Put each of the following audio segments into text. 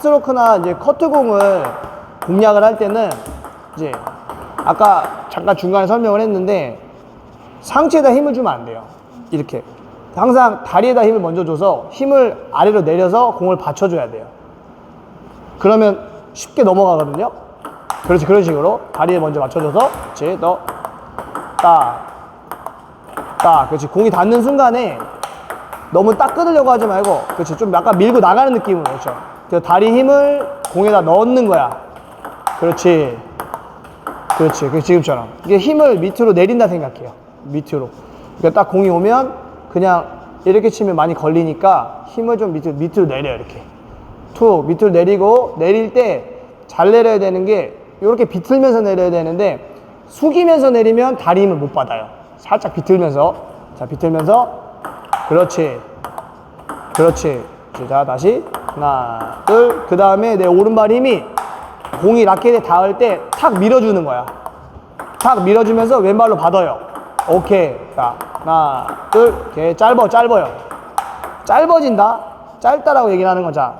백스트로크나 이제 커트공을 공략을 할 때는 이제 아까 잠깐 중간에 설명을 했는데 상체에다 힘을 주면 안 돼요. 이렇게. 항상 다리에다 힘을 먼저 줘서 힘을 아래로 내려서 공을 받쳐줘야 돼요. 그러면 쉽게 넘어가거든요. 그렇지, 그런 식으로. 다리에 먼저 맞춰줘서, 그렇지, 너, 딱, 딱, 그렇지. 공이 닿는 순간에 너무 딱 끊으려고 하지 말고, 그렇지. 좀 약간 밀고 나가는 느낌으로, 그렇죠. 그 다리 힘을 공에다 넣는 거야. 그렇지. 그렇지. 그 지금처럼. 이게 힘을 밑으로 내린다 생각해요. 밑으로. 그러니까 딱 공이 오면 그냥 이렇게 치면 많이 걸리니까 힘을 좀 밑으로, 밑으로 내려요. 이렇게. 툭 밑으로 내리고 내릴 때 잘 내려야 되는 게 이렇게 비틀면서 내려야 되는데 숙이면서 내리면 다리 힘을 못 받아요. 살짝 비틀면서. 자, 비틀면서. 그렇지. 그렇지. 자, 다시. 하나, 둘. 그 다음에 내 오른발 힘이 공이 라켓에 닿을 때 탁 밀어주는 거야. 탁 밀어주면서 왼발로 받아요. 오케이. 자, 하나, 둘. 오케이. 짧어, 짧아요. 짧아진다. 짧다라고 얘기를 하는 거자.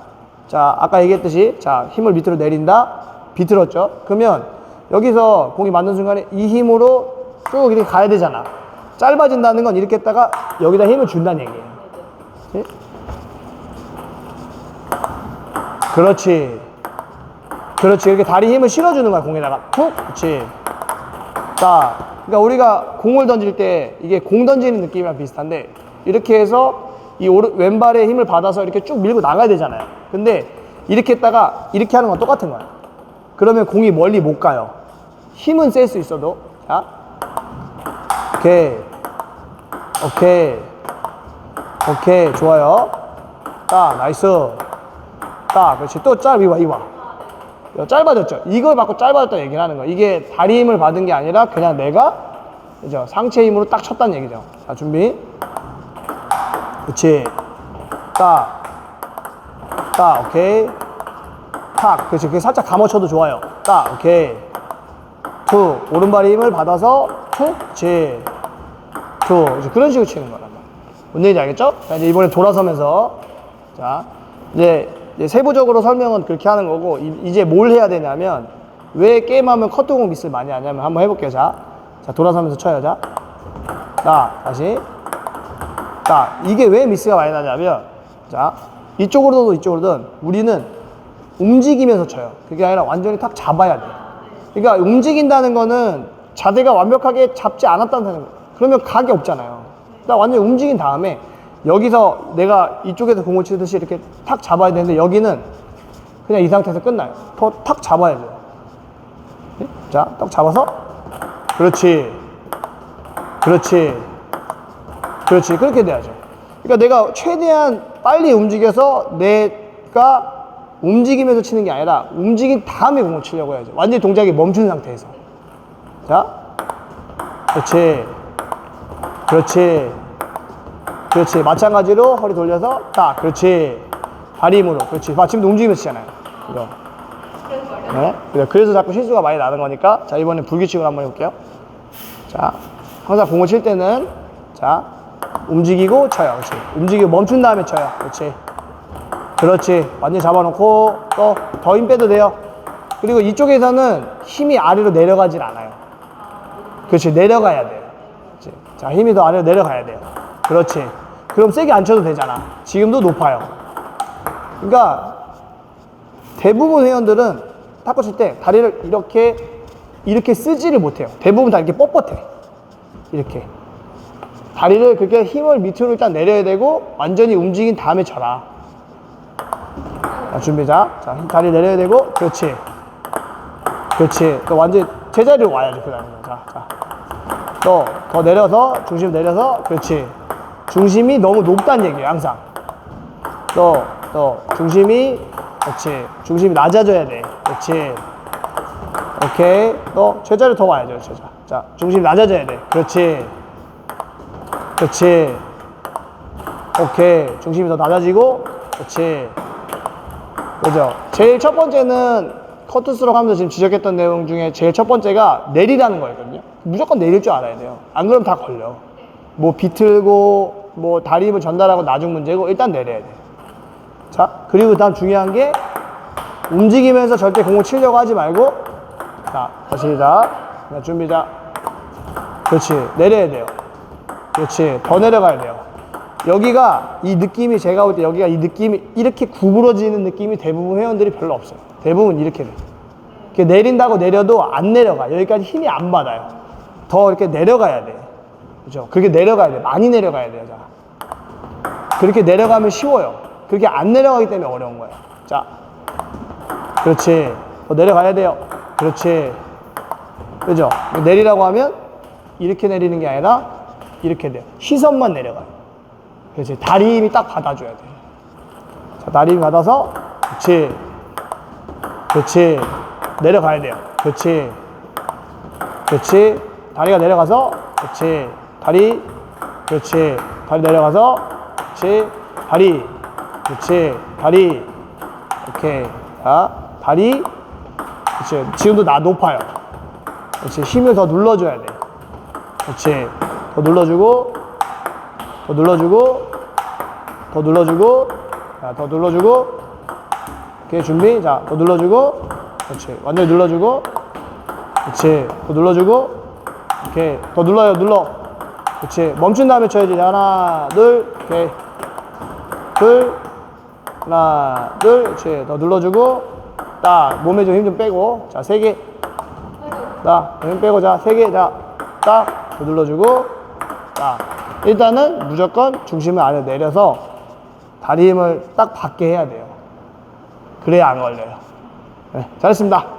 자, 아까 얘기했듯이 자, 힘을 밑으로 내린다. 비틀었죠. 그러면 여기서 공이 맞는 순간에 이 힘으로 쭉 이렇게 가야 되잖아. 짧아진다는 건 이렇게 했다가 여기다 힘을 준다는 얘기예요. 그렇지. 그렇지. 이렇게 다리 힘을 실어주는 거야, 공에다가. 툭! 그렇지. 자, 그러니까 우리가 공을 던질 때 이게 공 던지는 느낌이랑 비슷한데 이렇게 해서 이 오른, 왼발에 힘을 받아서 이렇게 쭉 밀고 나가야 되잖아요. 근데 이렇게 했다가 이렇게 하는 건 똑같은 거야. 그러면 공이 멀리 못 가요. 힘은 셀 수 있어도. 자. 오케이. 오케이. 오케이. 좋아요. 딱, 나이스. 딱, 그렇지. 또 짧, 이와, 이와. 이거 짧아졌죠. 이걸 받고 짧아졌다 얘기를 하는 거예요. 이게 다리 힘을 받은 게 아니라 그냥 내가 그죠? 상체 힘으로 딱 쳤다는 얘기죠. 자, 준비. 그렇지. 딱. 딱, 오케이. 탁. 그렇지. 그게 살짝 감아쳐도 좋아요. 딱, 오케이. 툭. 오른발 힘을 받아서. 툭. 이제 그런 식으로 치는 거란 말이야. 뭔 얘기인지 알겠죠? 자, 이제 이번에 돌아서면서. 자, 이제 세부적으로 설명은 그렇게 하는 거고, 이, 제뭘 해야 되냐면, 왜 게임하면 커트공 미스를 많이 하냐면, 한번 해볼게요. 자, 자 돌아서면서 쳐요. 자, 나 다시. 자, 이게 왜 미스가 많이 나냐면, 자, 이쪽으로든 이쪽으로든 우리는 움직이면서 쳐요. 그게 아니라 완전히 탁 잡아야 돼. 그러니까 움직인다는 거는 자세가 완벽하게 잡지 않았다는 거예요. 그러면 각이 없잖아요. 나 완전히 움직인 다음에 여기서 내가 이쪽에서 공을 치듯이 이렇게 탁 잡아야 되는데 여기는 그냥 이 상태에서 끝나요. 더탁 잡아야 돼요. 네? 자, 딱 잡아서 그렇지. 그렇지. 그렇지. 그렇게 돼야죠. 그러니까 내가 최대한 빨리 움직여서 내가 움직이면서 치는 게 아니라 움직인 다음에 공을 치려고 해야죠. 완전히 동작이 멈춘 상태에서. 자. 그렇지. 그렇지. 그렇지. 마찬가지로 허리 돌려서 딱. 그렇지. 다리 힘으로. 그렇지. 봐. 지금도 움직이면서 치잖아요. 이거. 네. 그래, 그래서 자꾸 실수가 많이 나는 거니까. 자, 이번엔 불규칙으로 한번 해볼게요. 자, 항상 공을 칠 때는 자, 움직이고 쳐요. 그렇지. 움직이고 멈춘 다음에 쳐요. 그렇지. 그렇지. 완전히 잡아놓고 또 더 힘 빼도 돼요. 그리고 이쪽에서는 힘이 아래로 내려가질 않아요. 그렇지. 내려가야 돼요. 그렇지. 자, 힘이 더 아래로 내려가야 돼요. 그렇지. 그럼 세게 안 쳐도 되잖아. 지금도 높아요. 그러니까 대부분 회원들은 탁구 칠 때 다리를 이렇게 이렇게 쓰지를 못해요. 대부분 다 이렇게 뻣뻣해. 이렇게. 다리를 그렇게 힘을 밑으로 일단 내려야 되고 완전히 움직인 다음에 쳐라. 자, 준비 자. 자, 힘 다리 내려야 되고 그렇지. 그렇지. 또 완전 제자리로 와야죠. 그 다음에. 자, 자. 또 더 내려서 중심 내려서 그렇지. 중심이 너무 높다는 얘기예요. 항상. 또, 또 중심이 그렇지. 중심이 낮아져야 돼. 그렇지. 오케이. 또 제자리 더 와야죠. 제자. 자, 중심이 낮아져야 돼. 그렇지. 그렇지. 오케이. 중심이 더 낮아지고, 그렇지. 그죠? 제일 첫 번째는 커트스로 하면서 지금 지적했던 내용 중에 제일 첫 번째가 내리라는 거였거든요. 무조건 내릴 줄 알아야 돼요. 안 그러면 다 걸려. 뭐 비틀고, 뭐 다리 힘을 전달하고 나중 문제고, 일단 내려야 돼. 자, 그리고 다음 중요한 게 움직이면서 절대 공을 치려고 하지 말고 자 다시 자 자, 준비 자. 그렇지 내려야 돼요. 그렇지 더 내려가야 돼요. 여기가 이 느낌이 제가 볼 때 여기가 이 느낌이 이렇게 구부러지는 느낌이 대부분 회원들이 별로 없어요. 대부분 이렇게 돼 이렇게 내린다고 내려도 안 내려가. 여기까지 힘이 안 받아요. 더 이렇게 내려가야 돼 그죠? 그렇게 내려가야 돼. 많이 내려가야 돼요 자. 그렇게 내려가면 쉬워요. 그렇게 안 내려가기 때문에 어려운 거예요. 자. 그렇지. 더 내려가야 돼요. 그렇지. 그죠? 내리라고 하면 이렇게 내리는 게 아니라 이렇게 돼요. 시선만 내려가요. 그렇지. 다리 힘이 딱 받아줘야 돼 자, 다리 힘 받아서 그렇지. 그렇지. 내려가야 돼요. 그렇지. 그렇지. 다리가 내려가서 그렇지 다리 그렇지. 다리 내려가서 그렇지. 다리 그렇지. 다리. 오케이. 자 다리 그렇지. 지금도 나 높아요. 그렇지. 힘을 더 눌러줘야 돼. 그렇지. 더 눌러주고 더 눌러주고 더 눌러주고 자, 더 눌러주고. 오케이 준비. 자더 눌러주고. 그렇지. 완전히 눌러주고. 그렇지. 더 눌러주고. 오케이. 더 눌러요. 눌러 그렇지 멈춘 다음에 쳐야지. 하나 둘 오케이. 둘 하나 둘 그렇지 더 눌러주고 딱 몸에 좀 힘 좀 빼고. 자 세개딱힘 빼고. 자 세 개 자 딱 더 눌러주고 자. 일단은 무조건 중심을 아래 내려서 다리 힘을 딱 받게 해야 돼요. 그래야 안 걸려요. 네, 잘했습니다